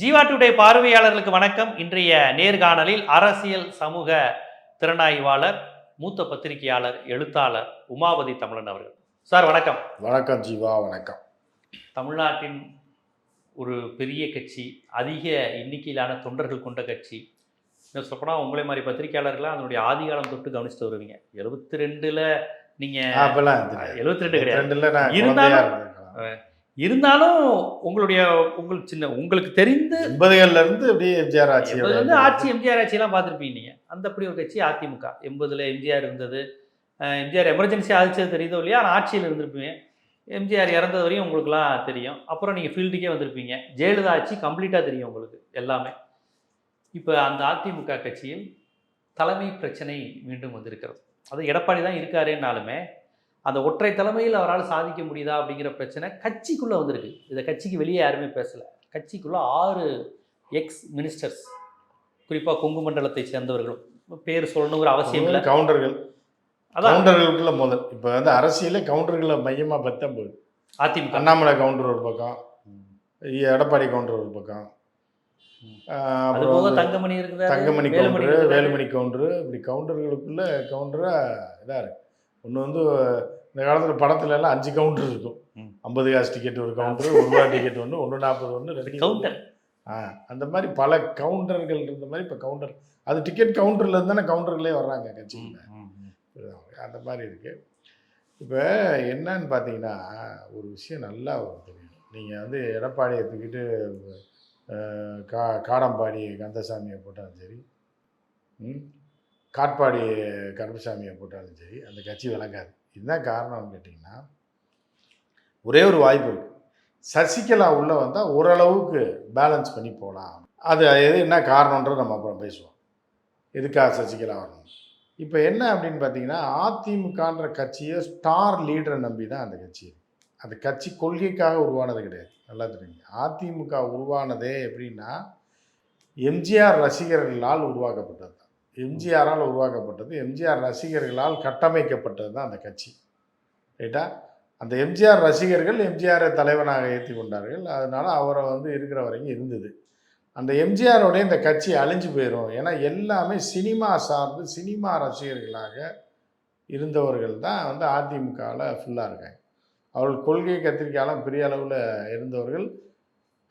Jeeva today பார்வையாளர்களுக்கு வணக்கம். இன்றைய நேர்காணலில் அரசியல் சமூக திறனாய்வாளர் மூத்த பத்திரிகையாளர் எழுத்தாளர் உமாபதி தமிழன் அவர்கள். சார் வணக்கம். வணக்கம் ஜீவா வணக்கம். தமிழ்நாட்டின் ஒரு பெரிய கட்சி அதிக எண்ணிக்கையிலான தொண்டர்கள் கொண்ட கட்சி. இன்னும் சொல்லப்போனால் உங்களை மாதிரி பத்திரிகையாளர்கள்லாம் அதனுடைய ஆதிகாலம் தொட்டு கவனிச்சுட்டு வருவீங்க. எழுபத்தி ரெண்டில் நீங்கள் அப்பெல்லாம் எழுபத்தி ரெண்டு கிடையாது. இருந்தாலும். இருந்தாலும் உங்களுடைய உங்களுக்கு சின்ன உங்களுக்கு தெரிந்து எண்பதுகள்ல இருந்து அப்படியே எம்ஜிஆர் ஆட்சி வந்து ஆட்சி எம்ஜிஆர் ஆட்சியெல்லாம் பார்த்துருப்பீங்க நீங்கள் அந்த அப்படி ஒரு கட்சி அதிமுக. எண்பதுல எம்ஜிஆர் இருந்தது. எம்ஜிஆர் எமர்ஜென்சி ஆதிச்சது தெரியுதோ இல்லையா? ஆனால் ஆட்சியில் இருந்திருப்பீங்க. எம்ஜிஆர் இறந்தது வரையும் உங்களுக்குலாம் தெரியும். அப்புறம் நீங்கள் ஃபீல்டுக்கே வந்திருப்பீங்க. ஜெயலலிதா ஆட்சி கம்ப்ளீட்டாக தெரியும் உங்களுக்கு எல்லாமே. இப்போ அந்த அதிமுக கட்சியில் தலைமை பிரச்சனை மீண்டும் வந்திருக்கிறது. அது எடப்பாடி தான் இருக்காருன்னாலுமே அந்த ஒற்றை தலைமையில் அவரால் சாதிக்க முடியுதா அப்படிங்கிற பிரச்சனை கட்சிக்குள்ளே வந்திருக்கு. இதை கட்சிக்கு வெளியே யாருமே பேசலை. கட்சிக்குள்ளே ஆறு எக்ஸ் மினிஸ்டர்ஸ் குறிப்பாக கொங்கு மண்டலத்தை சேர்ந்தவர்களும். பேர் சொல்லணுங்கிற அவசியம் இல்லை. கவுண்டர்கள். அதான். கவுண்டர்களுக்குள்ள முதல். இப்ப வந்து அரசியல கவுண்டர்களை மையமா பத்தம் போகுது. அதிமுக. அண்ணாமலை கவுண்டர் ஒரு பக்கம் எடப்பாடி கவுண்டர் ஒரு பக்கம். அப்புறம் தங்கமணி இருக்கிறாரு தங்கமணி கவுண்டர். வேலுமணி கவுண்டர். இப்படி கவுண்டர்களுக்குள்ள கவுண்டரா இதா இருக்கு ஒன்று வந்து இந்த காலத்துல படத்துல எல்லாம் அஞ்சு கவுண்டர் இருக்கும். ஐம்பது காசு டிக்கெட் ஒரு கவுண்டர் ஒரு ரூபா டிக்கெட் ஒன்று ஒன்று நாற்பது ஒன்று ரெண்டு கவுண்டர் ஆ அந்த மாதிரி பல கவுண்டர்கள் இருந்த மாதிரி இப்போ கவுண்டர் அது டிக்கெட் கவுண்டர்ல தானே கவுண்டர்களே வர்றாங்க கட்சியில் அந்த மாதிரி இருக்கு. இப்போ என்னன்னு பார்த்தீங்கன்னா ஒரு விஷயம் நல்லா தெரியும். நீங்கள் வந்து எடப்பாடியை தூக்கிட்டு கா காடம்பாடி கந்தசாமியை போட்டாலும் சரி ம், காட்பாடி கருப்பசாமியை போட்டாலும் சரி அந்த கட்சி விளங்காது. இதுதான் காரணம்னு கேட்டிங்கன்னா ஒரே ஒரு வாய்ப்பு இருக்கு. சசிகலா உள்ளே வந்தால் ஓரளவுக்கு பேலன்ஸ் பண்ணி போகலாம் அது எது என்ன காரணன்றது நம்ம அப்புறம் பேசுவோம். எதுக்காக சசிகலா வரணும்? இப்போ என்ன அப்படின்னு பார்த்தீங்கன்னா அதிமுகன்ற கட்சியை ஸ்டார் லீடரை நம்பி தான் அந்த கட்சி அந்த கட்சி கொள்கைக்காக உருவானது கிடையாது. நல்லா தெரியுங்க அதிமுக உருவானதே எப்படின்னா எம்ஜிஆர் ரசிகர்களால் உருவாக்கப்பட்டது தான் எம்ஜிஆரால் உருவாக்கப்பட்டது. எம்ஜிஆர் ரசிகர்களால் கட்டமைக்கப்பட்டது தான் அந்த கட்சி. ரைட்டா? அந்த எம்ஜிஆர் ரசிகர்கள் எம்ஜிஆரை தலைவனாக ஏற்றி கொண்டார்கள். அதனால் அவரை வந்து இருக்கிற வரைக்கும் இருந்தது. அந்த எம்ஜிஆரோடைய இந்த கட்சி அழிஞ்சு போயிடும் ஏன்னா எல்லாமே சினிமா சார்ந்து சினிமா ரசிகர்களாக இருந்தவர்கள் தான் வந்து அதிமுகவில் ஃபுல்லாக இருக்காங்க. அவர்கள் கொள்கை கத்திரிக்கையாலும் பெரிய அளவில் இருந்தவர்கள்.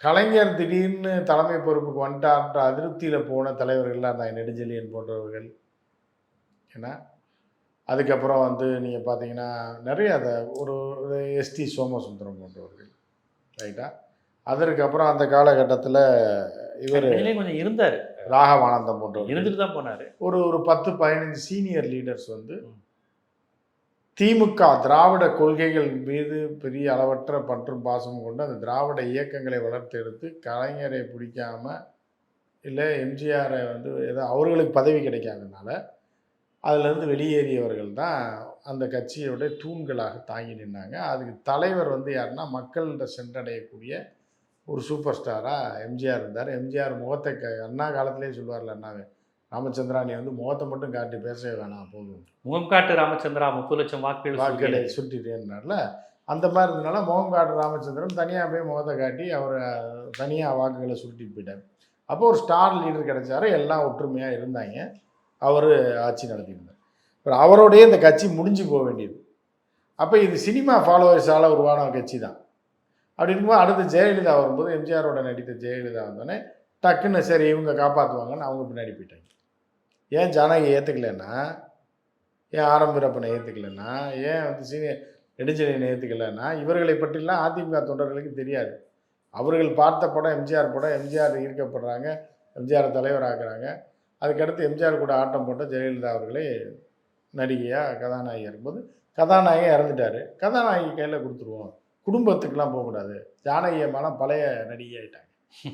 கலைஞர் திடீர்னு தலைமை பொறுப்புக்கு வந்துட்டார்ன்ற அதிருப்தியில் போன தலைவர்கள்லாம் இருந்தாங்க நெடுஞ்செழியன் போன்றவர்கள். ஏன்னா அதுக்கப்புறம் வந்து நீங்கள் பார்த்தீங்கன்னா நிறைய அதை ஒரு எஸ்டி சோமசுந்தரம் போன்றவர்கள். ரைட்டா? அதற்கப்புறம் அந்த காலகட்டத்தில் இவர் கொஞ்சம் இருந்தாரு. ராகவானந்தம் போன்றவர்கள். இருந்துட்டு தான் போனாரு. ஒரு ஒரு பத்து பதினஞ்சு சீனியர் லீடர்ஸ் வந்து. திமுக திராவிட கொள்கைகள் மீது பெரிய அளவற்ற பற்றும் பாசமும் கொண்டு அந்த திராவிட இயக்கங்களை வளர்த்தெடுத்து கலைஞரை பிடிக்காம இல்லை எம்ஜிஆரை வந்து ஏதோ அவர்களுக்கு பதவி கிடைக்காதனால அதிலிருந்து வெளியேறியவர்கள் தான் அந்த கட்சியோட தூண்களாக தாங்கி நின்னாங்க. அதுக்கு தலைவர் வந்து யாருன்னா மக்கள்கிட்ட சென்றடையக்கூடிய ஒரு சூப்பர் ஸ்டாராக எம்ஜிஆர் இருந்தார். எம்ஜிஆர் முகத்தை க அண்ணா காலத்திலே சொல்லுவார்ல அண்ணாவே ராமச்சந்திரா நீ வந்து முகத்தை மட்டும் காட்டி பேசவே வேணாம் போதும். முகம் காட்டு ராமச்சந்திரா முப்பது லட்சம் வாக்குகள் வாக்குகளை சுட்டிட்டேன்னார்ல. அந்த மாதிரி இருந்தனால முகம் காட்டு ராமச்சந்திரன் தனியாக போய் முகத்தை காட்டி அவர் தனியாக வாக்குகளை சுருட்டிட்டு போயிட்டார். அப்போ ஒரு ஸ்டார் லீடர் கிடைச்சாரு எல்லாம் ஒற்றுமையாக இருந்தாங்க. அவர் ஆட்சி நடத்தியிருந்தார். அப்புறம் அவரோடயே இந்த கட்சி முடிஞ்சு போக வேண்டியது. அப்போ இது சினிமா ஃபாலோவர்ஸால் உருவான கட்சி தான். அப்படி இருக்கும்போது அடுத்து ஜெயலலிதா வரும்போது எம்ஜிஆரோட நடித்த ஜெயலலிதா வந்தோடனே டக்குன்னு சரி இவங்க காப்பாற்றுவாங்கன்னு அவங்க பின்னாடி போயிட்டாங்க. ஏன் ஜானகி ஏற்றுக்கலைன்னா ஏன் ஆரம்பிரப்பனை ஏற்றுக்கலைன்னா ஏன் வந்து சீனியர் நெடுஞ்செழியனை ஏற்றுக்கலைன்னா இவர்களை பற்றிலாம் அதிமுக தொண்டர்களுக்கு தெரியாது. அவர்கள் பார்த்த படம் எம்ஜிஆர் படம் எம்ஜிஆர் ஈர்க்கப்படுறாங்க எம்ஜிஆர் தலைவராக்குறாங்க. அதுக்கடுத்து எம்ஜிஆர் கூட ஆட்டம் போட்ட ஜெயலலிதா அவர்களே நடிகையாக கதாநாயகி இருக்கும்போது கதாநாயகன் இறந்துட்டார். கதாநாயகி கையில் கொடுத்துருவோம். குடும்பத்துக்கெலாம் போகக்கூடாது. ஜானகி அம்மாலாம் பழைய நடிகை ஆகிட்டாங்க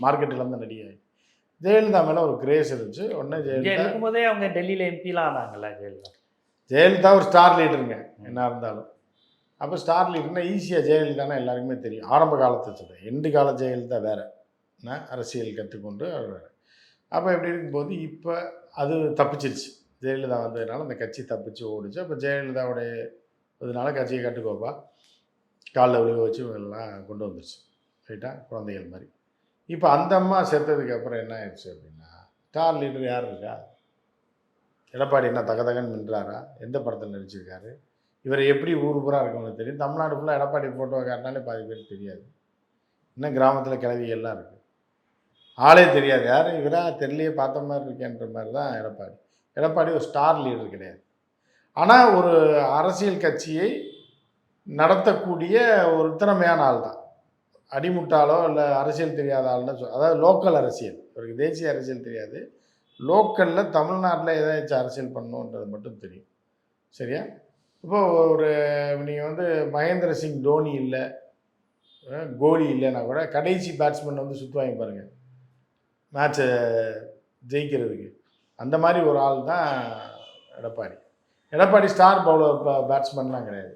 மார்க்கெட்டில் இருந்த நடிகை ஜெயலலிதா மேலே ஒரு கிரேஸ் இருந்துச்சு. உடனே ஜெயலலிதா இருக்கும்போதே அவங்க டெல்லியில எம்பிலாம் ஆனாங்கல்ல ஜெயலலிதா? ஜெயலலிதா ஒரு ஸ்டார் லீடருங்க என்ன இருந்தாலும். அப்போ ஸ்டார் லீடர்னா ஈஸியாக ஜெயலலிதானா எல்லாருக்குமே தெரியும். ஆரம்ப காலத்தை சொல்கிறேன் எண்டு கால ஜெயலலிதா வேற. என்ன? அரசியல் கற்றுக்கொண்டு அவர் வேற. அப்போ எப்படி இருக்கும்போது இப்போ அது தப்பிச்சிருச்சு. ஜெயலலிதா வந்ததுனால அந்த கட்சி தப்பிச்சு ஓடிச்சு. அப்போ ஜெயலலிதாவுடைய இதனால கட்சியை கட்டுக்கோப்பா. காலில் விழுக வச்சு இவங்கெல்லாம் கொண்டு வந்துருச்சு. ரைட்டா? குழந்தைகள் மாதிரி. இப்போ அந்த அம்மா செத்ததுக்கு அப்புறம் என்ன ஆயிடுச்சு அப்படின்னா ஸ்டார் லீடர் யார் இருக்கா? எடப்பாடி என்ன தகதகன் மின்றாரா எந்த படத்தில் நடிச்சிருக்காரு? இவரை எப்படி ஊர் பூரா இருக்கவங்களுக்கு தெரியும். தமிழ்நாடு ஃபுல்லாக எடப்பாடி ஃபோட்டோ காட்டினாலே பாதி பேர் தெரியாது. இன்னும் கிராமத்தில் கிளவிகள்லாம் இருக்குது ஆளே தெரியாது. யார்? இவராக தெரியலையே பார்த்த மாதிரி இருக்கேன்ற மாதிரி தான் எடப்பாடி. எடப்பாடி ஒரு ஸ்டார் லீடர் கிடையாது. ஆனால் ஒரு அரசியல் கட்சியை நடத்தக்கூடிய ஒரு திறமையான ஆள் தான் அடிமுட்டாளோ இல்லை அரசியல் தெரியாத ஆள்னு சொல் அதாவது லோக்கல் அரசியல். இவருக்கு தேசிய அரசியல் தெரியாது. லோக்கலில் தமிழ்நாட்டில் ஏதாச்சும் அரசியல் பண்ணணுன்றது மட்டும் தெரியும். சரியா? இப்போ ஒரு நீங்கள் வந்து மகேந்திர சிங் தோனி இல்லை கோலி இல்லைன்னா கூட கடைசி பேட்ஸ்மேன் வந்து சுற்றுவாங்க பாருங்கள் மேட்சை ஜெயிக்கிறதுக்கு. அந்த மாதிரி ஒரு ஆள் தான் எடப்பாடி. எடப்பாடி ஸ்டார் பவுலர் பேட்ஸ்மேன்லாம் கிடையாது.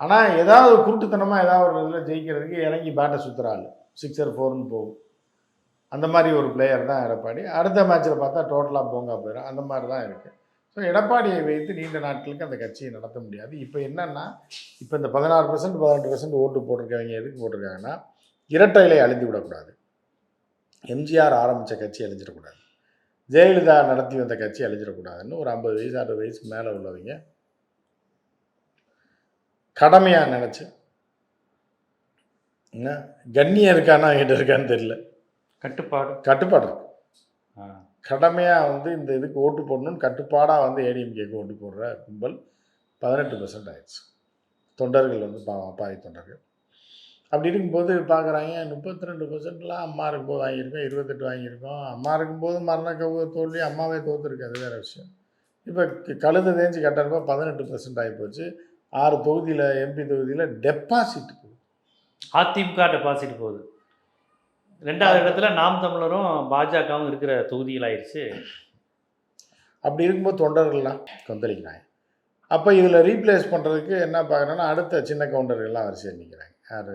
ஆனால் ஏதாவது குருட்டுத்தனமாக ஏதாவது ஒரு இதில் ஜெயிக்கிறதுக்கு இறங்கி பேட்டை சுற்றுற ஆள். சிக்ஸர் ஃபோர்னு போகும். அந்த மாதிரி ஒரு பிளேயர் தான் எடப்பாடி. அடுத்த மேட்ச்சில் பார்த்தா டோட்டலாக போங்கா போயிடும் அந்த மாதிரி தான் இருக்குது ஸோ எடப்பாடியை வைத்து நீண்ட நாட்களுக்கு அந்த கட்சியை நடத்த முடியாது. இப்போ என்னென்னா இப்போ இந்த பதினாறு பர்சன்ட் பதினெட்டு பர்சன்ட் ஓட்டு போட்டிருக்கவங்க எதுக்கு போட்டிருக்காங்கன்னா இரட்டைகளை அழிந்து விடக்கூடாது. எம்ஜிஆர் ஆரம்பித்த கட்சி அழிஞ்சிடக்கூடாது. ஜெயலலிதா நடத்தி வந்த கட்சி அழிஞ்சிடக்கூடாதுன்னு ஒரு ஐம்பது வயசு அறுபது வயசுக்கு மேலே உள்ளவங்க கடமையாக நினச்சி என்ன? கண்ணியம் இருக்கானா என்கிட்ட இருக்கான்னு தெரியல. கட்டுப்பாடு. கட்டுப்பாடு. கடமையாக வந்து இந்த இதுக்கு ஓட்டு போடணும்னு கட்டுப்பாடாக வந்து ஏடிஎம்கேக்கு ஓட்டு போடுற கும்பல் பதினெட்டு பர்சன்ட் ஆயிடுச்சு. தொண்டர்கள் வந்து பா பாதி தொண்டர்கள். அப்படி இருக்கும்போது பார்க்குறாங்க முப்பத்தி ரெண்டு பர்சன்ட்லாம் அம்மா இருக்கும்போது வாங்கியிருக்கோம் இருபத்தெட்டு வாங்கியிருக்கோம். அம்மா இருக்கும்போது மரண தோல்வி அம்மாவே தோற்றுருக்கு அது வேறு விஷயம். இப்போ கழுத தேஞ்சு கட்டுறப்ப பதினெட்டு பர்சன்ட் ஆகிப்போச்சு ஆறு தொகுதியில் எம்பி தொகுதியில் டெபாசிட் அதிமுக டெபாசிட் போகுது. ரெண்டாவது இடத்துல நாம் தமிழரும் பாஜகவும் இருக்கிற தொகுதிகள் ஆயிடுச்சு அப்படி இருக்கும்போது தொண்டர்கள்லாம் கொந்தளிக்கிறாங்க அப்போ இதில் ரீப்ளேஸ் பண்ணுறதுக்கு என்ன பார்க்குறேன்னா அடுத்த சின்ன கவுண்டர்கள்லாம் வரிசையில் நிற்கிறாங்க யார்?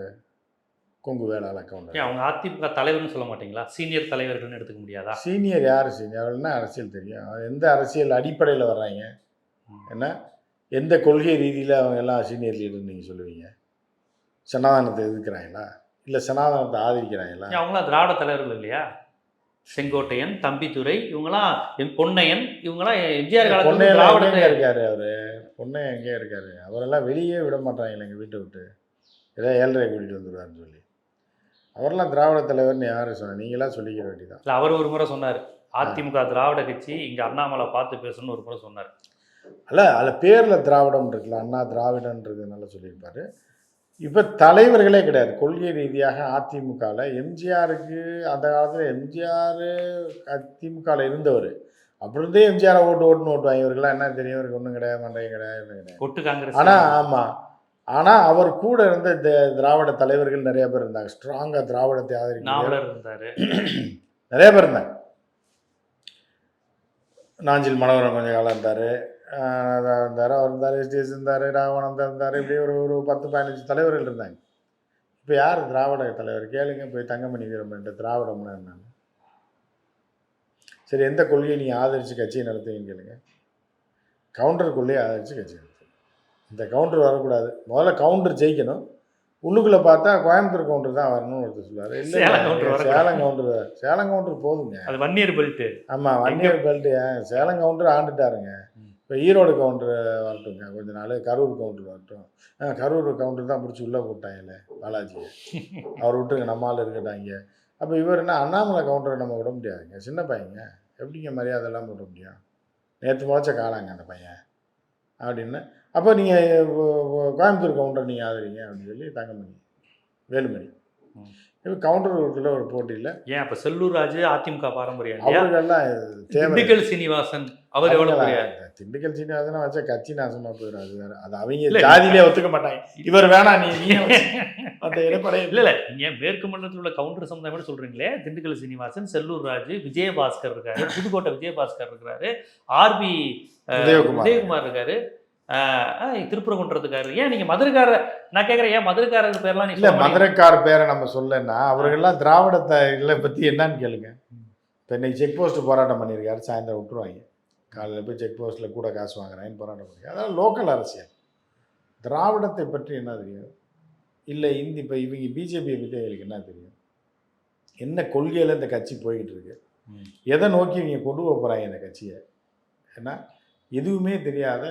கொங்கு வேளாள கவுண்டர் அவங்க அதிமுக தலைவர்னு சொல்ல மாட்டீங்களா? சீனியர் தலைவர்கள்னு எடுத்துக்க முடியாதா? சீனியர் யார் சீனியர் என்ன அரசியல் தெரியும்? எந்த அரசியல் அடிப்படையில் வர்றாங்க? என்ன? எந்த கொள்கை ரீதியில் அவங்க எல்லாம் சீனியர் லீடர் நீங்கள் சொல்லுவீங்க? சனாதனத்தை எதிர்க்கிறாங்களா? இல்லை சனாதனத்தை ஆதரிக்கிறாங்களா? அவங்களாம் திராவிட தலைவர்கள் இல்லையா? செங்கோட்டையன் தம்பித்துரை இவங்களாம் எம் பொன்னையன் இவங்களாம் எம்ஜிஆர் காலத்துல திராவிடத்தை இருக்காரு அவர்? பொண்ணை எங்கே இருக்காரு? அவரெல்லாம் வெளியே விட மாட்டாங்களே எங்கள் வீட்டை விட்டு. ஏதோ ஏழரை கூட்டிகிட்டு வந்துடுவாருன்னு சொல்லி. அவரெல்லாம் திராவிட தலைவர்னு யார் சொன்ன? நீங்களாம் சொல்லிக்கிற வேண்டியதான் இல்ல அவர் ஒரு முறை சொன்னார். அதிமுக திராவிட கட்சி இங்க அண்ணாமலை பார்த்து பேசணும்னு ஒரு முறை சொன்னார். அல்ல அதில் பேரில் திராவிடம் இருக்குல்ல அண்ணா திராவிடன்றதுனால சொல்லியிருப்பாரு. இப்போ தலைவர்களே கிடையாது. கொள்கை ரீதியாக அதிமுகவில் எம்ஜிஆருக்கு அந்த காலத்தில் எம்ஜிஆர் அதிமுகவில் இருந்தவர். அப்படி இருந்தே எம்ஜிஆரை ஓட்டு ஓட்டுன்னு ஓட்டுவாங்க. இவருக்கெல்லாம் என்ன தெரியும்? இவருக்கு ஒன்றும் கிடையாது மண்டையும் கிடையாது ஒன்றும் கிடையாது. ஆனால் ஆமாம் ஆனால் அவர் கூட இருந்த திராவிட தலைவர்கள் நிறைய பேர் இருந்தாங்க. ஸ்ட்ராங்காக திராவிடத்தை ஆதரிக்க நாவலர் இருந்தாரு. நிறைய பேர் இருந்தாங்க. நாஞ்சில் மனோகரன் கொஞ்ச காலம் இருந்தார். இருந்தார் அவர் இருந்தார் எஸ்டிஎஸ் இருந்தார் ராகவானந்தர் இருந்தார் இப்படி ஒரு ஒரு பத்து பதினஞ்சு தலைவர்கள் இருந்தாங்க. இப்போ யார் திராவிட தலைவர்? கேளுங்க போய் தங்கமணி வீரமன்ட்ட திராவிடம்னா என்னன்னு சரி எந்த கொள்கையை நீங்கள் ஆதரித்து கட்சியை நடத்துவீங்கன்னு கேளுங்க. கவுண்டர் கொள்கையை ஆதரித்து கட்சி நடத்துங்க இந்த கவுண்டர் வரக்கூடாது. முதல்ல கவுண்டர் ஜெயிக்கணும். உள்ளுக்குள்ளே பார்த்தா கோயம்புத்தூர் கவுண்டர் தான் வரணும்னு ஒருத்தர் சொல்லுவார். இல்லை சேலம் கவுண்டர் சேலம் கவுண்டர் போதுங்க. அது வன்னியர் பெல்ட் ஆமாம் வன்னியர் பெல்ட் சேலம் கவுண்டர் ஆண்டுட்டாருங்க. இப்போ ஈரோடு கவுண்டர் வரட்டுங்க கொஞ்ச நாள் கரூர் கவுண்டர் வரட்டும். கரூர் கவுண்டர் தான் பிடிச்சி உள்ளே போட்டாங்கல்ல பாலாஜியை அவர் விட்டுருங்க நம்ம ஆள் இருக்கட்டாங்க அப்போ இவர் என்ன அண்ணாமலை கவுண்டரை நம்ம விட முடியாதுங்க சின்ன பையங்க. எப்படிங்க மரியாதை எல்லாம் விட முடியும்? நேற்று முளைச்ச காலாங்க அந்த பையன். அப்படின்னு. அப்போ நீங்கள் கோயம்புத்தூர் கவுண்டர் நீங்கள் ஆதரிங்க அப்படின்னு சொல்லி தங்கமணி வேலுமணி. இப்போ கவுண்டர்களுக்குள்ள ஒரு போட்டியில். ஏன் அப்ப செல்லூர் ராஜு அதிமுக பாரம்பரியம் அவர்கள்லாம் திண்டுக்கல் சீனிவாசன் அவர் எவ்வளவு திண்டுக்கல் சீனிவாசனா வச்சா கட்சி நாசமா போயிடும் அது வேற. அது அவங்க ஜாதியிலே ஒத்துக்க மாட்டாங்க. இவர் வேணாம் நீ அந்த எடப்பாடி இல்ல இல்ல. நீங்க மேற்கு மண்டலத்தில் உள்ள கவுண்டர் சமுதாயம் கூட சொல்றீங்களே. திண்டுக்கல் சீனிவாசன் செல்லூர் ராஜு விஜயபாஸ்கர் இருக்காரு புதுக்கோட்டை விஜயபாஸ்கர் இருக்கிறாரு ஆர்பி உதயகுமார். இருக்காரு. திருப்பரங்குன்றத்துக்காரு. ஏன் நீங்க மதுரைக்கார நான் கேக்குறேன் ஏன் மதுரைக்காரர் பேர்லாம் இல்ல? மதுரைக்கார பேரை நம்ம சொல்லனா அவர்கள்லாம் திராவிடத்தை பத்தி என்னன்னு கேளுங்க. இப்போ இன்னைக்கு செக் போஸ்ட் போராட்டம் பண்ணியிருக்காரு சாயந்தரம் விட்டுருவாங்க. காலையில் போய் செக் போஸ்ட்டில் கூட காசு வாங்குறாங்கன்னு போராட்டம் பண்ணிருக்காரு அதெல்லாம் லோக்கல் அரசியல். திராவிடத்தை பற்றி என்ன தெரியும்? இல்லை இந்தி இப்போ இவங்க பிஜேபியை பற்றி எங்களுக்கு என்ன தெரியும்? என்ன கொள்கையில் இந்த கட்சி போய்கிட்டு இருக்கு. எதை நோக்கி இவங்க கொண்டு போக போகிறாங்க இந்த கட்சியை? ஏன்னா எதுவுமே தெரியாத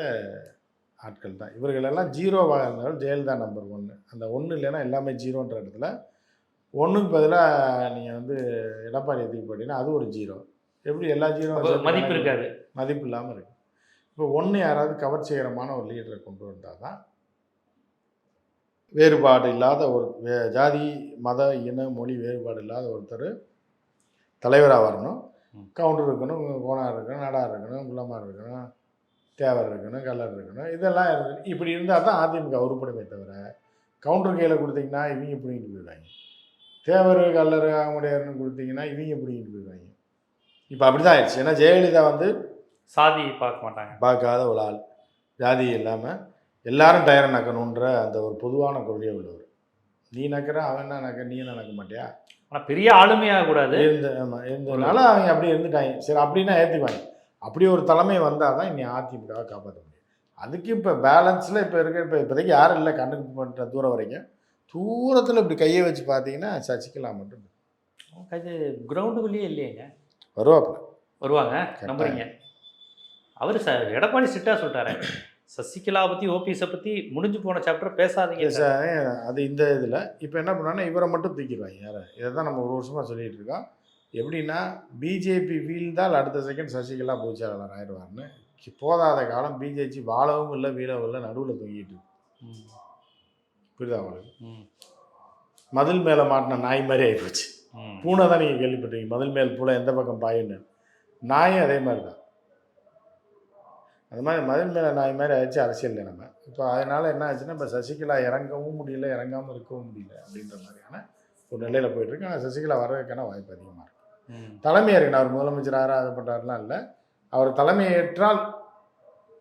ஆட்கள் தான். இவர்களெல்லாம் ஜீரோவாக இருந்தாலும் ஜெயலலிதா நம்பர் ஒன்று அந்த ஒன்று இல்லைன்னா எல்லாமே ஜீரோன்ற இடத்துல ஒன்றுக்கு பதிலாக நீங்கள் வந்து எடப்பாடி தூக்கி போட்டீங்கன்னா அது ஒரு ஜீரோ எப்படி எல்லா ஜீரோ மதிப்பு இருக்காது. மதிப்பு இல்லாமல் இருக்கு. இப்போ ஒன்று யாராவது கவர்ச்சிகரமான ஒரு லீடரை கொண்டு வந்தால் தான் வேறுபாடு இல்லாத ஒரு வே- ஜாதி மத இன மொழி வேறுபாடு இல்லாத ஒருத்தர் தலைவராக வரணும். கவுண்டர் இருக்கணும் கோணார் இருக்கணும் நாடார் இருக்கணும் குள்ளமார் இருக்கணும் தேவர் இருக்கணும் கல்லர் இருக்கணும் இதெல்லாம் இருக்கு. இப்படி இருந்தால் தான் அதிமுக உருப்படுமே தவிர கவுண்டர் கையில் கொடுத்தீங்கன்னா இவங்க பிடிங்கிட்டு போயிடுவாங்க. தேவர் கல்லர் ஆமுடையார்னு கொடுத்தீங்கன்னா இவங்க பிடிங்கிட்டு போயிடுவாங்க. இப்போ அப்படி தான் ஆயிடுச்சு. ஏன்னா ஜெயலலிதா வந்து சாதி பார்க்க மாட்டாங்க. பார்க்காத ஒரு ஆள். ஜாதி இல்லாமல் எல்லாரும் டயரை நக்கணுன்ற அந்த ஒரு பொதுவான கொள்கை உள்ளவர். நீ நக்கிற அவன் என்ன நக்க நீ என்ன நக்க மாட்டியா? ஆனா பெரிய ஆளுமையாக கூடாது இருந்த ஆமாம் இருந்ததுனால அவங்க அப்படி இருந்துட்டாங்க. சரி அப்படின்னா ஏற்றிக்குவாங்க அப்படி ஒரு தலைமை வந்தால் தான் இனி அதிமுகவை காப்பாற்ற முடியும். அதுக்கு இப்போ பேலன்ஸில் இப்போ இருக்க இப்போ இப்போதைக்கு யாரும் இல்லை கண்ணுக்கு பண்ணுற தூரம் வரைக்கும். தூரத்தில் இப்படி கையை வச்சு பார்த்தீங்கன்னா சசிகலா மட்டும். அது கிரவுண்டுக்குள்ளேயே இல்லையேங்க. வருவாப்புல. வருவாங்க நம்புறீங்க. அவர் சார் எடப்பாடி சிட்டா சொல்லிட்டாரு. சசிகலா பத்தி ஓபிஎஸை பத்தி முடிஞ்சு போன சாப்டர் பேசாதீங்க ச- அது இந்த இதில். இப்போ என்ன பண்ணாங்கன்னா இவரை மட்டும் தூக்கிடுவாங்க யாரை? இதை தான் நம்ம ஒரு வருஷமாக சொல்லிட்டு இருக்கோம். எப்படின்னா பிஜேபி வீழ்ந்தால் அடுத்த செகண்ட் சசிகலா பொதுச்செயலாளர் ஆயிடுவார்னு. போதாத காலம் பிஜேபி வாழவும் இல்லை வீழவும் இல்லை நடுவில் தூங்கிட்டு புரியுதா உங்களுக்கு? ம், மதில் மேலே மாட்டின நாய் மாதிரி ஆகிப்போச்சு. பூனை தான் நீங்கள் கேள்விப்பட்டிருக்கீங்க. மதில் மேல் பூனை எந்த பக்கம் பாயுன்னு நாயும் அதே மாதிரி தான் அந்த மாதிரி மதில் மேலே நாய் மாதிரி ஆயிடுச்சு அரசியல் நம்ம இப்போ அதனால் என்ன ஆச்சுன்னா இப்போ சசிகலா இறங்கவும் முடியல இறங்காமல் இருக்கவும் முடியல அப்படின்ற மாதிரியான ஒரு நிலையில் போயிட்டுருக்கு ஆனால் சசிகலா வர்றதுக்கான வாய்ப்பு அதிகமாக இருக்கு ம். தலைமையாக இருக்கு அவர் முதலமைச்சராக அது பண்ணுறாருலாம் இல்லை அவர் தலைமையேற்றால்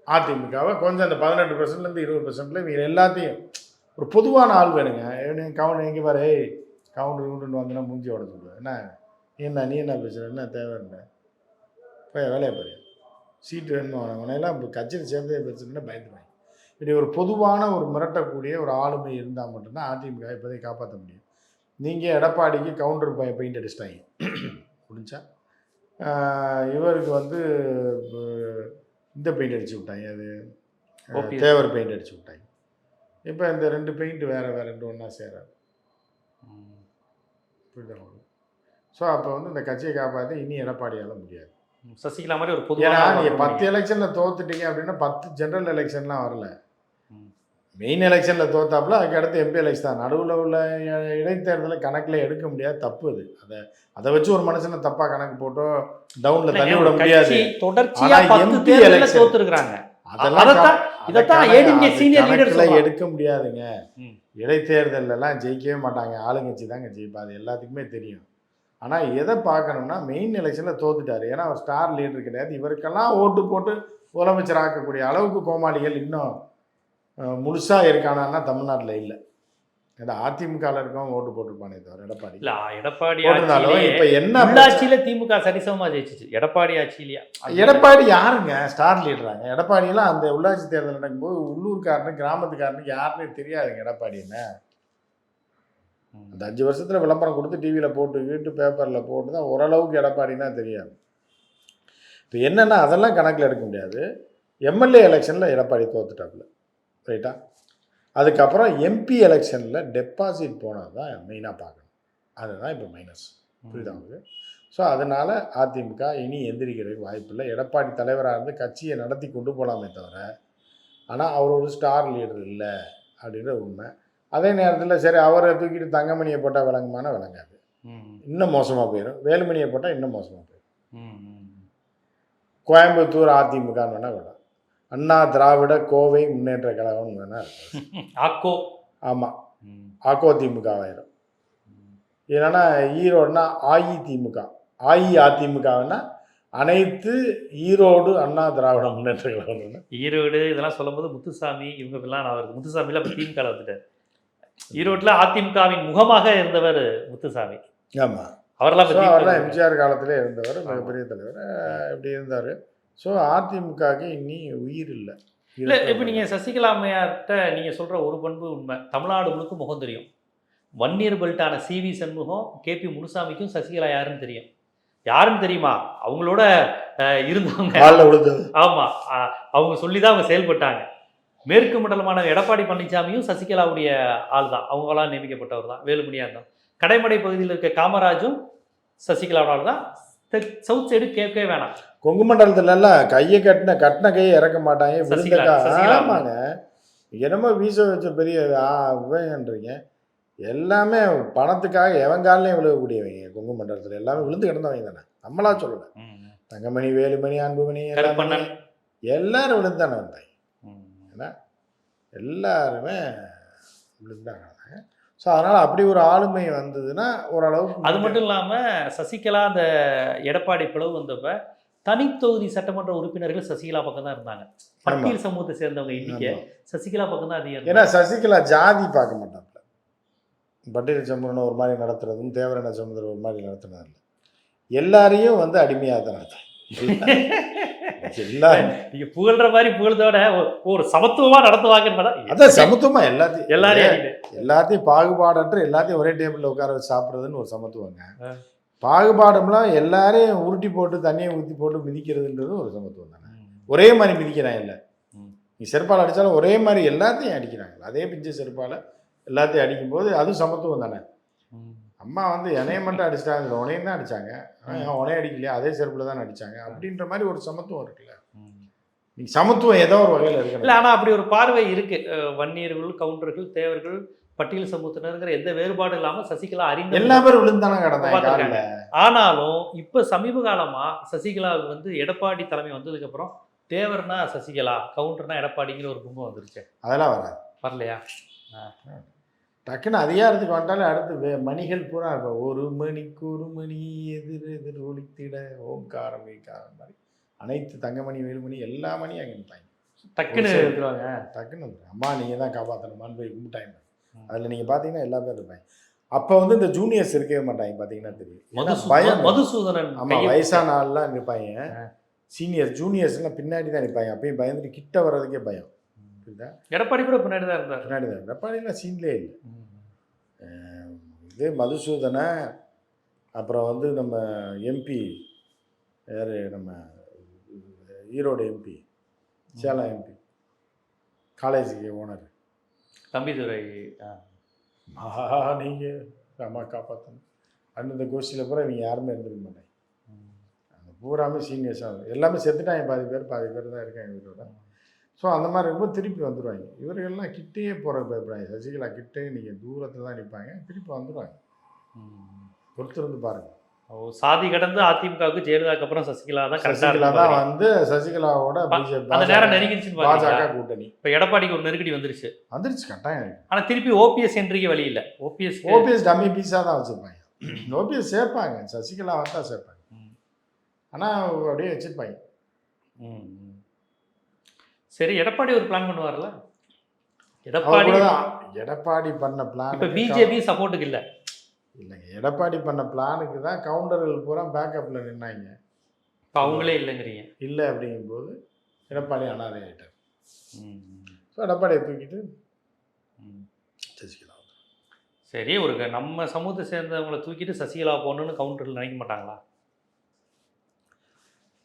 அதிமுகவை கொஞ்சம் அந்த பதினெட்டு பர்சன்ட்லேருந்து இருபது பர்சன்ட்ல இவங்க எல்லாத்தையும் ஒரு பொதுவான ஆள் வேணுங்க இவனுங்க கவுண்ட் எங்கே பாரு ஏய் கவுண்டர் கவுண்டர்னு வந்தனா மூஞ்சி உடச்சு விடுவேன் என்ன நீ என்ன நீ என்ன பேசுகிற என்ன தேவை என்ன போய் வேலையை பாரு சீட்டு வேணுமா உனையெல்லாம் இப்போ கட்சியில் சேர்ந்தே பேசுறேன்னா பயந்துருவாங்க. இப்படி ஒரு பொதுவான ஒரு மிரட்டக்கூடிய ஒரு ஆளுமை இருந்தால் மட்டும்தான் அதிமுக இப்போதைக்கு காப்பாற்ற முடியும். நீங்கள் எடப்பாடிக்கு கவுண்டர் பெயிண்ட் அடிச்சிட்டாங்க. முடிஞ்சா இவருக்கு வந்து இந்த பெயிண்ட் அடிச்சு விட்டாங்க. அது. தேவர் பெயிண்ட் அடிச்சு விட்டாங்க. இப்போ இந்த ரெண்டு பெயிண்ட் வேற வேற ரெண்டு ஒன்றா சேராது. புரியுதா ஸோ அப்போ வந்து இந்த கட்சியை காப்பாற்ற இனி எடப்பாடியால முடியாது. சசிகலா மாதிரி ஒரு பொதுவான நீங்கள் பத்து எலெக்ஷனில் தோத்துட்டீங்க அப்படின்னா பத்து ஜெனரல் எலெக்ஷன்லாம் வரல. மெயின் எலெக்ஷனில் தோத்தாப்புல அதுக்கு அடுத்து எம்பி எலெக்ஷன் தான். நடுவில் உள்ள இடைத்தேர்தலை கணக்கில் எடுக்க முடியாது. தப்பு அது. அதை அதை வச்சு ஒரு மனுஷனை தப்பாக கணக்கு போட்டோ டவுனில் தள்ளி விட முடியாது. கட்சி தொடர்ச்சியா ஆனா பத்து MP தேர்தலில் election- தோத்துருக்காங்க அதெல்லாம். எடுக்க முடியாதுங்க. இடைத்தேர்தலெல்லாம் ஜெயிக்கவே மாட்டாங்க. ஆளுங்கட்சி தாங்க ஜெயிப்பா. அது எல்லாத்துக்குமே தெரியும். ஆனால் எதை பார்க்கணும்னா மெயின் எலெக்ஷனில் தோத்துட்டாரு. ஏன்னா அவர் ஸ்டார் லீடர் கிடையாது. இவருக்கெல்லாம் ஓட்டு போட்டு முதலமைச்சர் ஆக்கக்கூடிய அளவுக்கு கோமாளிகள் இன்னும் அஹ், முழுசா இருக்கானான்னா தமிழ்நாட்டில் இல்லை. ஏன்னா அதிமுகவில் இருக்கவங்க ஓட்டு போட்டிருப்பானே தவிர எடப்பாடி. இல்ல எடப்பாடி ஆட்சியிலேயே இப்போ என்ன உள்ளாட்சியில திமுக சரிசமமா ஜெயிச்சிச்சு. எடப்பாடி ஆட்சியிலயா. எடப்பாடி யாருங்க? ஸ்டார் லீடராங்க எடப்பாடியெல்லாம் அந்த உள்ளாட்சி தேர்தல் நடக்கும்போது உள்ளூர்காரனு கிராமத்துக்காரனுக்கு யாருன்னே தெரியாதுங்க எடப்பாடி என்ன? ம். அந்த அஞ்சு வருஷத்துல விளம்பரம் கொடுத்து டிவியில் போட்டு வீட்டு பேப்பரில் போட்டு தான் ஓரளவுக்கு எடப்பாடினா தெரியாது. இப்போ என்னன்னா அதெல்லாம் கணக்கில் எடுக்க முடியாது. எம்எல்ஏ எலெக்ஷனில் எடப்பாடி தோத்துட்டாப்புல. ரைட்டா அதுக்கப்புறம் எம்பி எலெக்ஷனில் டெபாசிட் போனது தான் மெயினாக பார்க்கணும். அதுதான் இப்போ மைனஸ் புரியுதா உங்களுக்கு? ஸோ அதனால் அதிமுக இனி எந்திரிக்கிறதுக்கு வாய்ப்பில்லை எடப்பாடி தலைவராக இருந்து கட்சியை நடத்தி கொண்டு போகலாமே தவிர ஆனால் அவர் ஒரு ஸ்டார் லீடர் இல்லை அப்படின்ற உண்மை. அதே நேரத்தில் சரி அவரை தூக்கிட்டு தங்கமணியை போட்டால் விளங்குமானா விளங்காது. இன்னும் மோசமாக போயிடும் வேலுமணியை போட்டால் இன்னும் மோசமாக போயிடும். கோயம்புத்தூர் அதிமுகன்னு வேணால் வேணாம் அண்ணா திராவிட கோவை முன்னேற்ற கழகம்னு வேணால் ஆக்கோ. ஆமாம் ஆக்கோ திமுக ஆயிரும். இல்லைன்னா ஈரோடுனா அஇதிமுக. அஇஅதிமுகன்னா அனைத்து ஈரோடு அண்ணா திராவிட முன்னேற்ற கழகம்னு. ஈரோடு இதெல்லாம் சொல்லும்போது முத்துசாமி இவங்க எல்லாம் நான் வருது முத்துசாமில இப்போ திமுக வந்துட்டார். ஈரோட்ல அதிமுகவின் முகமாக இருந்தவர் முத்துசாமி. ஆமாம் அவரெல்லாம் திமுக எம்ஜிஆர் காலத்திலே இருந்தவர். மிகப்பெரிய தலைவர். இப்படி இருந்தார். ஸோ அதிமுகவுக்கு இனி உயிர் இல்லை. இல்ல இப்போ நீங்க சசிகலா அம்மையார்கிட்ட நீங்க சொல்ற ஒரு பண்பு உண்மை. தமிழ்நாடு முழுக்க முகம் தெரியும். வன்னியர் பெல்ட்டான சிவி சண்முகம் கேபி முனுசாமிக்கும் சசிகலா யாருன்னு தெரியும். யாருன்னு தெரியுமா? அவங்களோட இருந்தவங்க. காலில் விழுந்தது. ஆமா. அஹ், அவங்க சொல்லி தான் அவங்க செயல்பட்டாங்க. மேற்கு மண்டலமான எடப்பாடி பழனிசாமியும் சசிகலாவுடைய ஆள் தான் அவங்களாம் நியமிக்கப்பட்டவர் தான் வேலுமணியா இருந்தான் கடைமடை பகுதியில் இருக்க காமராஜும் சசிகலாவோட ஆள் தான் சவுத் சைடு கேட்கவே வேணாம். கொங்கு மண்டலத்துல எல்லாம் கையை கட்டின கட்டின கையை இறக்க மாட்டாங்க. ஆமாங்க. என்னமோ வீச வச்ச பெரிய ஆ இவங்கன்றீங்க. எல்லாமே பணத்துக்காக எவன் காலையும் விழுகக்கூடியவங்க கொங்கு மண்டலத்துல. எல்லாமே விழுந்து கிடந்தவங்க தானே. நம்மளா சொல்லல. தங்கமணி வேலுமணி அன்புமணி எல்லாரும் விழுந்து தானே வந்தாங்க. எல்லாருமே விழுந்தாங்க ஸோ அதனால் அப்படி ஒரு ஆளுமை வந்ததுன்னா ஓரளவுக்கு அது மட்டும் இல்லாம சசிகலா அந்த எடப்பாடி பிளவு வந்தப்ப தனித்தொகுதி சட்டமன்ற உறுப்பினர்கள் சசிகலா பக்கம் தான் இருந்தாங்க பட்டியல் சமூகத்தை சேர்ந்தவங்க இன்னைக்கு. சசிகலா பக்கம் தான் அதிகம் ஏன்னா. சசிகலா ஜாதி பார்க்க மாட்டாப்புல பட்டியல் சமுரனை ஒரு மாதிரி நடத்துறதும் தேவரண சமுதிரம் ஒரு மாதிரி நடத்துனது இல்லை எல்லாரையும் வந்து அடிமையாக தான் நடத்துறாங்க. நீங்க புகழ்ற மாதிரி புகழ்ந்தோட ஒரு- சமத்துவமா நடத்துவாங்கன்னு பார்த்தா அதான் சமத்துவமா எல்லாத்தையும். எல்லாரையும். எல்லாத்தையும் பாகுபாடற்ற எல்லாத்தையும் ஒரே டேபிளில் உட்கார வச்சு சாப்பிட்றதுன்னு ஒரு சமத்துவங்க. பாகுபாடம்லாம் எல்லாரையும் உருட்டி போட்டு தண்ணியை ஊற்றி போட்டு மிதிக்கிறதுன்றது ஒரு சமத்துவம் தானே. ஒரே மாதிரி மிதிக்கிறான் இல்லை. நீ செருப்பால் அடித்தாலும் ஒரே மாதிரி எல்லாத்தையும் அடிக்கிறாங்க. அதே பிஞ்சு செருப்பால் எல்லாத்தையும் அடிக்கும்போது அதுவும் சமத்துவம் தானே. அம்மா வந்து என்னைய மட்டும் அடிச்சிட்டாங்க உனையும் தான் அடிச்சாங்க. ஆனால் உனைய அடிக்கலையா? அதே செருப்பில் தான் அடிச்சாங்க. அப்படின்ற மாதிரி ஒரு சமத்துவம் இருக்குல்ல. ம். நீ சமத்துவம் ஏதோ ஒரு வகையில் இல்ல இருக்கு ஆனா அப்படி ஒரு பார்வை இருக்கு. அஹ் வன்னியர்கள் கவுண்டர்கள் தேவர்கள் பட்டியல் சமூகத்தினருங்கிற எந்த வேறுபாடும் இல்லாம சசிகலா அறிந்த எல்லா பேரும் விழுந்தானே கிடந்தாங்க ஆனாலும் இப்ப சமீப காலமா சசிகலாவுக்கு வந்து எடப்பாடி தலைமை வந்ததுக்கு அப்புறம் தேவர்னா சசிகலா கவுண்டர்னா எடப்பாடிங்கிற ஒரு கும்பம் வந்துருச்சு. அதெல்லாம் வராது. வரலையா? டக்குன்னு அதிகாரத்துக்கு வந்துட்டாலே அடுத்து மணிகள் பூரா இருக்கும் ஒரு மணிக்கு ஒரு மணி எதிர் எதிர் ஒலித்திட ஓங்காரம் ஈக்காரம் மாதிரி. அனைத்து தங்கமணி வேலுமணி எல்லா மணியும் அங்கே நிற்பாங்க டக்குன்னு. இருக்கிறாங்க டக்குன்னு. அம்மா நீங்கள் தான் காப்பாற்றணுமான்னு போய் கும்பிட்டாங்க. அதில் நீங்கள் பார்த்தீங்கன்னா எல்லா பேரும் இருப்பாங்க. அப்போ வந்து இந்த ஜூனியர்ஸ் இருக்கவே மாட்டாங்க பார்த்தீங்கன்னா தெரியும். பயம் மதுசூதனன் ஆமாம் வயசான ஆள்லாம் நிற்பாங்க சீனியர் ஜூனியர்ஸ்லாம் பின்னாடி தான் நிற்பாங்க அப்பயும் பயந்துட்டு கிட்ட வர்றதுக்கே பயம். புரியுதா எடப்பாடி கூட பின்னாடி தான் இருந்தார். பின்னாடி தான் வெப்பாடிலாம் சீன்லேயே இல்லை இது மதுசூதனை அப்புறம் வந்து நம்ம எம்பி யார் நம்ம ஈரோடு எம்பி சேலம் எம்பி காலேஜுக்கு ஓனர் தம்பிதுரை. ஆஹா நீங்கள் அம்மா காப்பாற்றணும் இந்த கோஷ்டியில் பூரா இவங்க யாருமே இருந்திருக்க மாட்டாங்க. அந்த பூராமே சீனியர்ஸாக எல்லாமே செத்துட்டாங்க பாதி பேர் பாதி பேர் தான் இருக்காங்க இவரோட ஸோ அந்த மாதிரி இருக்கும்போது திருப்பி வந்துடுவாங்க இவர்கள்லாம் கிட்டேயே போகிற பயப்படுறாங்க சசிகலா கிட்டே நீங்கள் தூரத்தில் தான் நிற்பாங்க திருப்பி வந்துடுவாங்க ம். பொறுத்திருந்து பாருங்க. ஓ, சாதி கடந்து அதிமுகவுக்கு ஜெயலலிதாக்கு அப்புறம் சசிகலா தான் சசிகலா தான் வந்து சசிகலாவோட பிஜேபி அந்த நேரம் பாஜக? கூட்டணி. இப்ப எடப்பாடிக்கு ஒரு நெருக்கடி வந்துருச்சு. வந்துருச்சு கட்டாயம் ஆனா திருப்பி ஓபிஎஸ் என்றிக்கு வழி இல்ல? ஓபிஎஸ் ஓபிஎஸ் டம்மி பீஸாக தான் வச்சுருப்பாங்க. ஓபிஎஸ் சேர்ப்பாங்க. சசிகலா வந்தால் சேர்ப்பாங்க. ஆனால் அப்படியே வச்சுருப்பாங்க. சரி எடப்பாடி ஒரு பிளான் பண்ணுவார்ல? எடப்பாடி எடப்பாடி பண்ண பிளான் இப்ப பிஜேபி சப்போர்ட்டுக்கு இல்ல. இல்லைங்க எடப்பாடி பண்ண பிளானுக்கு தான் கவுண்டர்கள் பூரா பேக்கப்பில் நின்னாங்க. இப்ப அவங்களே இல்லைங்கிறீங்க. இல்லை அப்படிங்கும்போது எடப்பாடி அனாதை ஆகிட்டார் ஸோ எடப்பாடியை தூக்கிட்டு சசிகலா சரி ஒரு நம்ம சமூகத்தை சேர்ந்தவங்களை தூக்கிட்டு சசிகலா போகணும்னு கவுண்டர்கள் நினைக்க மாட்டாங்களா?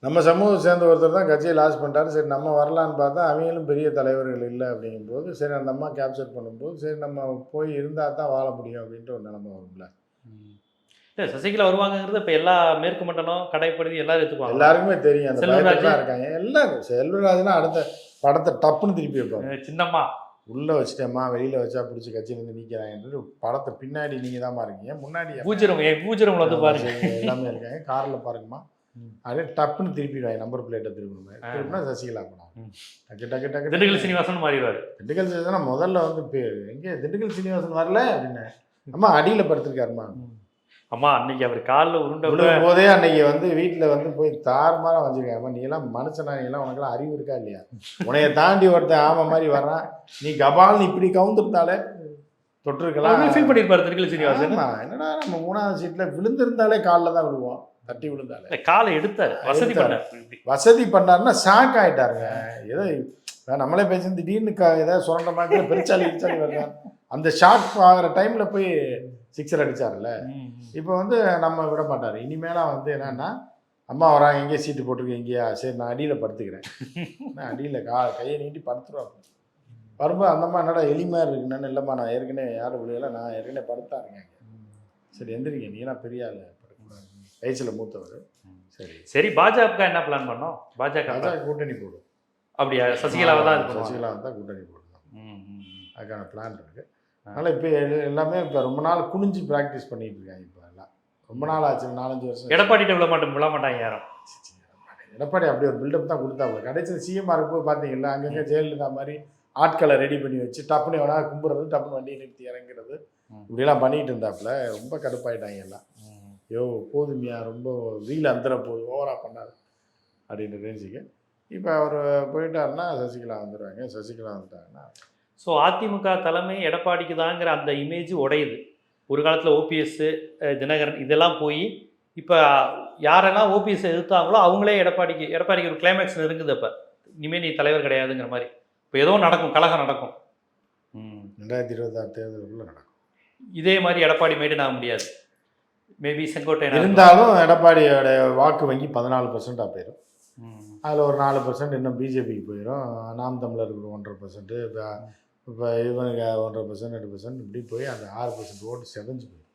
நம்ம சமூகம் சேர்ந்த ஒருத்தர் தான் கட்சியை லாஸ் பண்ணிட்டாரு. சரி நம்ம வரலான்னு பார்த்தா அவங்களும் பெரிய தலைவர்கள் இல்லை அப்படிங்கும்போது சரி அந்த அம்மா கேப்சர் பண்ணும்போது சரி நம்ம போய் இருந்தால் தான் வாழ முடியும் அப்படின்ற ஒரு நிலைமை வரும்ல. இல்ல சசிகலா வருவாங்கங்கிறது இப்ப எல்லா மேற்கு மண்டலம் கடைப்படுத்தி எல்லாரும் எடுத்துக்குவாங்க எல்லாருக்குமே தெரியும். அந்த செல்வராஜ். பயத்தில் தான் இருக்காங்க. எல்லாரும் செல்வராஜ்னா அடுத்த படத்தை டப்புன்னு திருப்பி வைப்பாங்க. சின்னம்மா. உள்ளே வச்சுட்டேம்மா வெளியில் வச்சா பிடிச்சி கட்சியிலேருந்து நீக்கிறாங்கன்றது படத்தை பின்னாடி நீங்கள் தான் இருக்கீங்க. முன்னாடி பூஜரம் என் பூஜரம்ல வந்து பாருங்க. எல்லாமே இருக்காங்க. காரில் பாருங்கம்மா. அப்படியே டப்புன்னு திருப்பிடுவாங்க நம்பர் பிளேட்டை ஆ. திருப்பினா சசிகலா படம். டக்கு டக்கு டக்கு திண்டுக்கல் சீனிவாசன் மாறிடுவாரு. திண்டுக்கல் சீனிவாசன் முதல்ல வந்து பேர் எங்கே திண்டுக்கல் சீனிவாசன் வரல அப்படின்னு. அம்மா அடியில் படுத்திருக்காருமா? அம்மா அன்னைக்கு அவர் காலில் உருண்ட போதே அன்னைக்கு வந்து வீட்டில் வந்து போய் தாறுமாறாக வச்சிருக்காங்க அம்மா நீ எல்லாம் மனுஷனா நீ எல்லாம் உனக்கெல்லாம் அறிவு இருக்கா இல்லையா? உன்னைய தாண்டி ஒருத்தன் ஆமை மாதிரி வர்றான். நீ கபால்னு இப்படி கவுந்திருந்தாலே தொட்டிருக்கலாம் ஃபீல் பண்ணிருப்பாரு திண்டுக்கல் சீனிவாசன். என்னடா நம்ம மூணாவது சீட்ல விழுந்திருந்தாலே காலில் தான் விழுவோம். தட்டி விழுந்தாலே. இல்ல, காலை எடுத்தாரு. வசதி. பண்ணாரு. வசதி பண்ணாருன்னா ஷாக் ஆயிட்டாருங்க. ஏதோ நம்மளே பேசி திடீர்னு க ஏதாவது சுரண்ட மாதிரி பெருச்சாலி பெருச்சாலி வருதா? அந்த ஷாட் ஆகிற டைமில் போய் சிக்ஸர் ம். இப்போ வந்து நம்ம விட மாட்டார். இனிமேலாம் வந்து என்னன்னா அம்மா வராங்க எங்கேயே சீட்டு போட்டிருக்கு எங்கேயா. சரி நான் அடியில் படுத்துக்கிறேன். நான் அடியில் கா கையை நீட்டி படுத்துருவேன் வரும்போது அந்த மாதிரி என்னடா எளிமையாக இருக்குன்னு இல்லைம்மா நான் ஏற்கனவே யாரும் விழுகல நான் ஏற்கனவே படுத்தா இருக்கேன் சரி எந்திரிங்க. நீனா பெரிய ஆள். வயசில் மூத்தவர். சரி. சரி பாஜக என்ன பிளான் பண்ணோம்? பாஜக ராஜா கூட்டணி போடும். அப்படியா? சசிகலாவை தான் இது பண்ணுவாங்க. சசிகலா தான் கூட்டணி போடும் ம், ம், ம். அதுக்கான பிளான் இருக்கு. அதனால் இப்போ எல்லாமே இப்போ ரொம்ப நாள் குனிஞ்சு ப்ராக்டிஸ் பண்ணிட்டு இருக்காங்க இப்போ எல்லாம். ரொம்ப நாள் ஆச்சு நாலஞ்சு வருஷம். எடப்பாடிட்ட விழ மாட்டோம் விழ மாட்டாங்க யாரும். எடப்பாடி அப்படி ஒரு பில்டப் தான் கொடுத்தாப்புல. கடைசியில் சிஎம் இருக்கும்போது பார்த்தீங்களா அங்கங்கே ஜெயலலிதா மாதிரி ஆட்களை ரெடி பண்ணி வச்சு டப்புனு எவனா கும்புறது டப்புனு வண்டியை நிறுத்தி இறங்குறது. இப்படிலாம் பண்ணிட்டு இருந்தாப்புல ரொம்ப கடுப்பாயிட்டாங்க எல்லாம். ஐயோ போதுமையா ரொம்ப வீல் அந்தர போகுது ஓவரா பண்ணாரு அப்படின்ற ரேஞ்சுக்கு. இப்போ அவர் போயிட்டாருன்னா சசிகலா வந்துடுவாங்க சசிகலா வந்துட்டாங்கன்னா ஸோ அதிமுக தலைமை எடப்பாடிக்கு தாங்கிற அந்த இமேஜ் உடையுது. ஒரு காலத்தில் ஓபிஎஸ் தினகரன் இதெல்லாம் போய் இப்போ யாரெல்லாம் ஓபிஎஸ் எதிர்த்தாங்களோ அவங்களே எடப்பாடிக்கு எடப்பாடிக்கு ஒரு கிளைமேக்ஸ் நெருங்குது அப்போ. இனிமேல் நீ தலைவர் கிடையாதுங்கிற மாதிரி. இப்போ ஏதோ நடக்கும் கலகம் நடக்கும். ரெண்டாயிரத்தி இருபத்தாறு தேர்தலுக்குள்ள நடக்கும். இதே மாதிரி எடப்பாடி மெயின்டைன் ஆக முடியாது. மேபி செங்கோட்டையன் இருந்தாலும் எடப்பாடியோட வாக்கு வங்கி பதினாலு பர்சன்டாக போயிடும். அதில் ஒரு நாலு பர்சன்ட் இன்னும் பிஜேபிக்கு போயிடும் நாம் தமிழருக்கு ஒன்றரை பர்சன்ட் இப்போ இப்போ இவனுக்கு ஒன்றரை பர்சன்ட் ரெண்டு பர்சன்ட் இப்படி போய் அந்த ஆறு பர்சன்ட் ஓட்டு செதஞ்சு போயிடும்.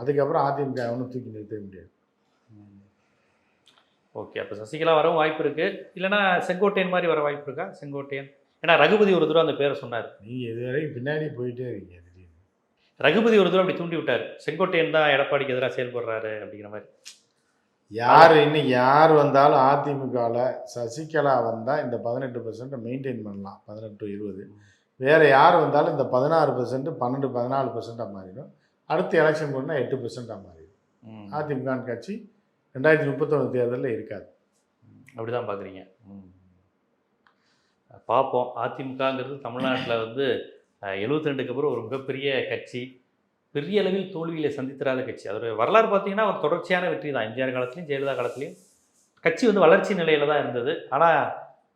அதுக்கப்புறம் அதிமுக ஒன்றும் தூக்கி நிறுத்த முடியாது. ஓகே அப்போ சசிகலா வரவும் வாய்ப்பு இருக்கு. இல்லைன்னா செங்கோட்டையன் மாதிரி வர வாய்ப்பு இருக்கா? செங்கோட்டையன். ஏன்னா ரகுபதி ஒரு தடவை அந்த பேரை சொன்னார். நீங்கள் இதுவரைக்கும் பின்னாடி போயிட்டே இருக்கீங்க. ரகுபதி ஒரு தடவை அப்படி தூண்டி விட்டார். செங்கோட்டையன் தான் எடப்பாடிக்கு எதிராக செயல்படுறாரு அப்படிங்கிற மாதிரி. யார் இன்னும் யார் வந்தாலும் அதிமுகவில் சசிகலா வந்தால் இந்த பதினெட்டு பர்சன்ட்டை மெயின்டைன் பண்ணலாம். பதினெட்டு இருபது. வேறு யார் வந்தாலும் இந்த பதினாறு பர்சன்ட் பன்னெண்டு பதினாலு பர்சன்ட்டாக மாறிடும். அடுத்த எலெக்ஷன் போனால் எட்டு பர்சன்ட்டாக மாறிடும். ம். அதிமுக கட்சி ரெண்டாயிரத்தி முப்பத்தொன்று தேர்தலில் இருக்காது. அப்படிதான் பார்க்குறீங்க பார்ப்போம் அதிமுகங்கிறது தமிழ்நாட்டில் வந்து எழுபத்தி ரெண்டுக்கு அப்புறம் ஒரு மிகப்பெரிய கட்சி பெரிய அளவில் தோல்வியில் சந்தித்திராத கட்சி. அதோட வரலாறு பார்த்தீங்கன்னா ஒரு தொடர்ச்சியான வெற்றி தான். எம்ஜிஆர் காலத்துலையும் ஜெயலலிதா காலத்துலையும். கட்சி வந்து வளர்ச்சி நிலையில தான் இருந்தது. ஆனால்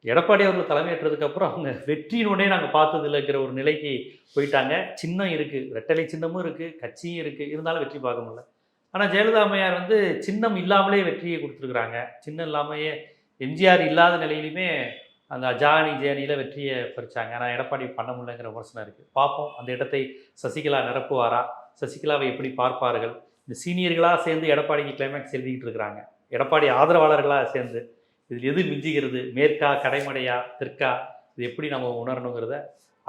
எடப்பாடி அவர்கள் தலைமையேற்றதுக்கப்புறம் அவங்க வெற்றியினுடனே நாங்கள் பார்த்தது இல்லைங்கிற ஒரு நிலைக்கு போயிட்டாங்க. சின்னம் இருக்குது ரெட்டலை சின்னமும் இருக்குது கட்சியும் இருக்குது இருந்தாலும் வெற்றி பார்க்க முடியல. ஆனால் ஜெயலலிதா அம்மையார் வந்து சின்னம் இல்லாமலே வெற்றியை கொடுத்துருக்குறாங்க. சின்னம் இல்லாமையே எம்ஜிஆர் இல்லாத நிலையிலுமே அந்த அஜானி ஜேனியில் வெற்றியை பறிச்சாங்க. ஆனால் எடப்பாடி பண்ண முடியலங்கிற விமர்சனம் இருக்குது பார்ப்போம். அந்த இடத்தை சசிகலா நிரப்புவாரா? சசிகலாவை எப்படி பார்ப்பார்கள்? இந்த சீனியர்களாக சேர்ந்து எடப்பாடிக்கு கிளைமேக்ஸ் எழுதிக்கிட்டு இருக்கிறாங்க. எடப்பாடி ஆதரவாளர்களாக சேர்ந்து இதில் எது மிஞ்சுகிறது? மேற்கா கடைமடையா தெற்கா? இது எப்படி நம்ம உணரணுங்கிறத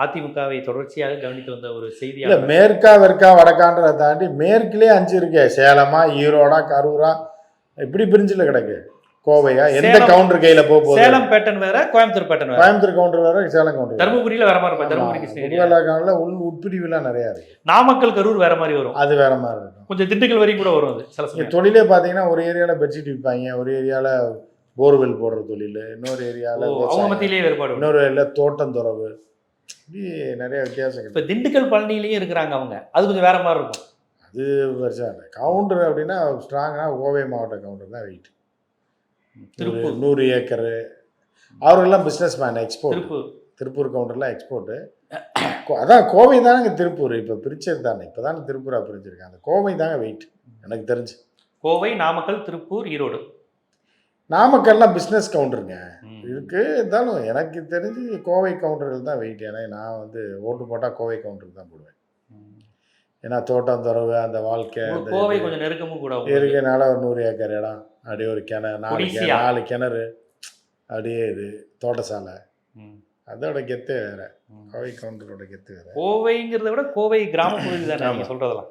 அதிமுகவை தொடர்ச்சியாக கவனித்து வந்த ஒரு இல்லை மேற்கா வெற்கா வடக்கான்றதை தாண்டி மேற்கிலே அஞ்சு இருக்கே. சேலமா ஈரோடா கரூரா. இப்படி பிரிஞ்சில் கிடக்கு. கோவையா? எந்த. கவுண்டர் கையில் போக போகுது? சேலம் பேட்டன் வேற கோயம்புத்தூர் பேட்டன் வேற. கோயம்புத்தூர் கவுண்டர் வேற சேலம் கவுண்டர். தருமபுரியில வேற மாதிரி இருப்பாங்க தருமபுரி உள் உட்பிரிவுலாம் நிறையா இருக்கு. நாமக்கல் கரூர் வேற மாதிரி வரும். அது வேற மாதிரி இருக்கும். கொஞ்சம் திண்டுக்கல் வரையும் கூட வரும் அது சில சமயம். தொழிலே பார்த்தீங்கன்னா ஒரு ஏரியாவில் பெட்ஷீட் விற்பாங்க ஒரு ஏரியாவில் போர்வெல் போடுற தொழில் இன்னொரு ஓ, ஏரியாவில் அவங்க மத்தியிலேயே வேறுபாடு இன்னொரு ஏரியாவில் தோட்டம் துறவு. நிறைய வித்தியாசம் இப்ப திண்டுக்கல் பழனிலையும் இருக்கிறாங்க அவங்க. அது கொஞ்சம் வேற மாதிரி இருக்கும். அது இல்லை. கவுண்டர் அப்படின்னா ஸ்ட்ராங்காக கோவை மாவட்ட கவுண்டர் தான் வெயிட் திருப்பூர். நூறு ஏக்கரு. அவரெல்லாம் business man export Tiruppur Tiruppur கவுண்டர்லாம் export அதான் கோவை தானங்க திருப்பூர். இப்போ பிரிச்சது தானே. இப்போ தானே திருப்பூரா பிரிச்சிருக்காங்க அந்த கோவை தாங்க வெயிட் எனக்கு தெரிஞ்சு. கோவை நாமக்கல் திருப்பூர் ஈரோடு. நாமக்கல்லாம் பிஸ்னஸ் கவுண்டருங்க. இருக்கு இருந்தாலும் எனக்கு தெரிஞ்சு கோவை கவுண்டர்கள் தான் வெயிட் ஏன்னா நான் வந்து ஓட்டு போட்டால் கோவை கவுண்டருக்கு தான் போடுவேன். ஏன்னா தோட்டம் துறவு அந்த வாழ்க்கை கோவை கொஞ்சம் நெருக்கமும் கூட. இருக்கனால ஒரு நூறு ஏக்கர் இடம். அப்படியே ஒரு கிணறு நாலு. நாலு கிணறு அப்படியே இது தோட்டசாலை. அதோட கெத்து வேற. கோவை கவுண்டரோட கெத்து வேற. கோவைங்கிறத விட கோவை கிராம பகுதி தானே நீங்க ஆமா. சொல்றதெல்லாம்.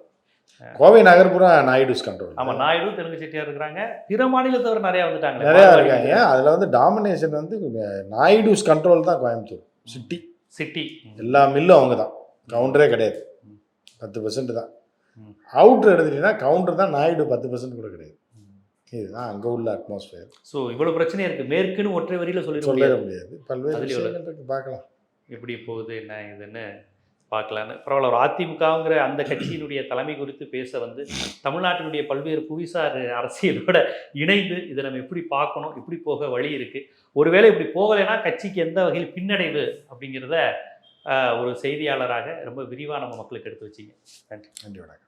கோவை நகர்ப்புறம் நாயுடுஸ் கண்ட்ரோல் ஆமா நாயுடு தெலுங்கு செட்டியார் இருக்கிறாங்க. பிற மாநிலத்தவர் நிறைய வந்துட்டாங்க நிறையா இருக்காங்க. அதில் வந்து டாமினேஷன் வந்து நாயுடுஸ் கண்ட்ரோல் தான் கோயம்புத்தூர். சிட்டி சிட்டி எல்லா மில்லும் அவங்க தான். கவுண்டரே கிடையாது. பத்து பர்சன்ட் தான். அவுட்ரு எடுத்துட்டீங்கன்னா கவுண்டர் தான் நாயுடு பத்து பர்சன்ட் கூட கிடையாது. இதுதான் அங்கே உள்ள அட்மாஸ்பியர் ஸோ இவ்வளவு பிரச்சனை இருக்கு. மேற்குன்னு ஒற்றை வரியில சொல்லிட சொல்லவே முடியாது. பல்வேறு விஷயங்கள் பார்க்கலாம். எப்படி போகுது என்ன இதுன்னு பார்க்கலான்னு. பரவாயில்ல ஒரு அதிமுகங்கிற அந்த கட்சியினுடைய தலைமை குறித்து பேச வந்து தமிழ்நாட்டினுடைய பல்வேறு புவிசார் அரசியலோட இணைந்து இதை நம்ம எப்படி பார்க்கணும் எப்படி போக வழி இருக்கு. ஒருவேளை இப்படி போகலைன்னா கட்சிக்கு எந்த வகையில் பின்னடைவு அப்படிங்கிறத ஒரு செய்தியாளராக ரொம்ப விரிவாக நம்ம மக்களுக்கு எடுத்து வச்சிங்க. நன்றி. நன்றி வணக்கம்.